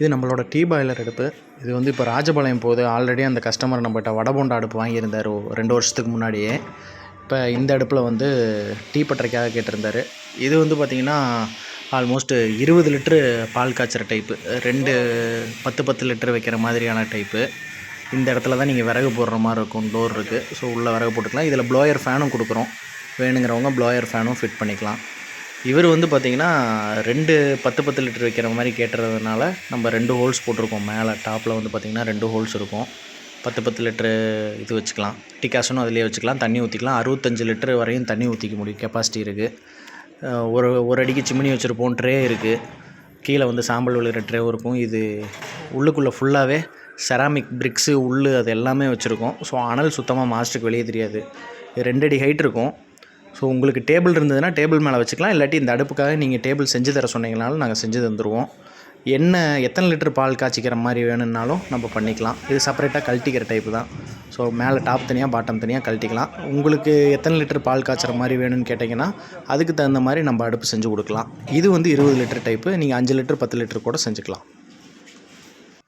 இது நம்மளோட tea boiler அடுப்பு. இது வந்து இப்போ ராஜபாளையம் போகுது. ஆல்ரெடி அந்த கஸ்டமர் நம்மகிட்ட வடபோண்டா அடுப்பு வாங்கியிருந்தார் ஒரு ரெண்டு வருஷத்துக்கு முன்னாடியே. இப்போ இந்த அடுப்பில் வந்து டீ பட்டறைக்காக கேட்டிருந்தார். இது வந்து பார்த்திங்கன்னா ஆல்மோஸ்ட் இருபது லிட்ரு பால் காய்ச்சுற டைப்பு ரெண்டு பத்து பத்து லிட்ரு வைக்கிற மாதிரியான டைப்பு இந்த இடத்துல தான் நீங்கள் விறகு போடுற மாதிரி இருக்கும். டோர் இருக்குது ஸோ உள்ளே விறகு போட்டுக்கலாம். இதில் ப்ளோயர் ஃபேனும் கொடுக்குறோம். வேணுங்கிறவங்க ப்ளோயர் ஃபேனும் ஃபிட் பண்ணிக்கலாம். இவர் வந்து பார்த்திங்கன்னா ரெண்டு பத்து பத்து லிட்டர் வைக்கிற மாதிரி கேட்டுறதுனால நம்ம ரெண்டு ஹோல்ஸ் போட்டிருக்கோம். மேலே டாப்பில் வந்து பார்த்திங்கன்னா ரெண்டு ஹோல்ஸ் இருக்கும். பத்து பத்து லிட்ரு இது வச்சுக்கலாம். டிகாஷனும் அதிலே வச்சுக்கலாம். தண்ணி ஊற்றிக்கலாம் அறுபத்தஞ்சு லிட்டர் வரையும் தண்ணி ஊற்றிக்க முடியும். கெப்பாசிட்டி இருக்குது ஒரு ஒரு அடிக்கு சிம்னி வச்சுருப்போம். ட்ரே இருக்குது கீழே வந்து சாம்பல் விழுகிற ட்ரேவும் இருக்கும். இது உள்ளுக்குள்ளே ஃபுல்லாகவே செராமிக் பிரிக்ஸு உள் அது எல்லாமே வச்சுருக்கோம். ஸோ அனல் சுத்தமாக மாஸ்டருக்கு வெளியே தெரியாது. ரெண்டு அடி ஹைட் இருக்கும். ஸோ உங்களுக்கு டேபிள் இருந்ததுன்னா டேபிள் மேலே வச்சுக்கலாம். இல்லாட்டி இந்த அடுப்புக்காக நீங்கள் டேபிள் செஞ்சு தர சொன்னீங்கனாலும் நாங்கள் செஞ்சு தந்துடுவோம் என்ன எத்தனை லிட்டர் பால் காய்ச்சிக்கிற மாதிரி வேணும்னாலும் நம்ம பண்ணிக்கலாம். இது செப்பரேட்டாக கழட்டிக்கிற டைப்பு தான். ஸோ மேலே டாப் தனியாக பாட்டம் தனியாக கழட்டிக்கலாம். உங்களுக்கு எத்தனை லிட்டர் பால் காய்ச்சுற மாதிரி வேணும்னு கேட்டிங்கன்னா அதுக்கு தகுந்த மாதிரி நம்ம அடுப்பு செஞ்சு கொடுக்கலாம். இது வந்து இருபது லிட்டர் டைப்பு நீங்கள் அஞ்சு லிட்டர் பத்து லிட்டர் கூட செஞ்சுக்கலாம்.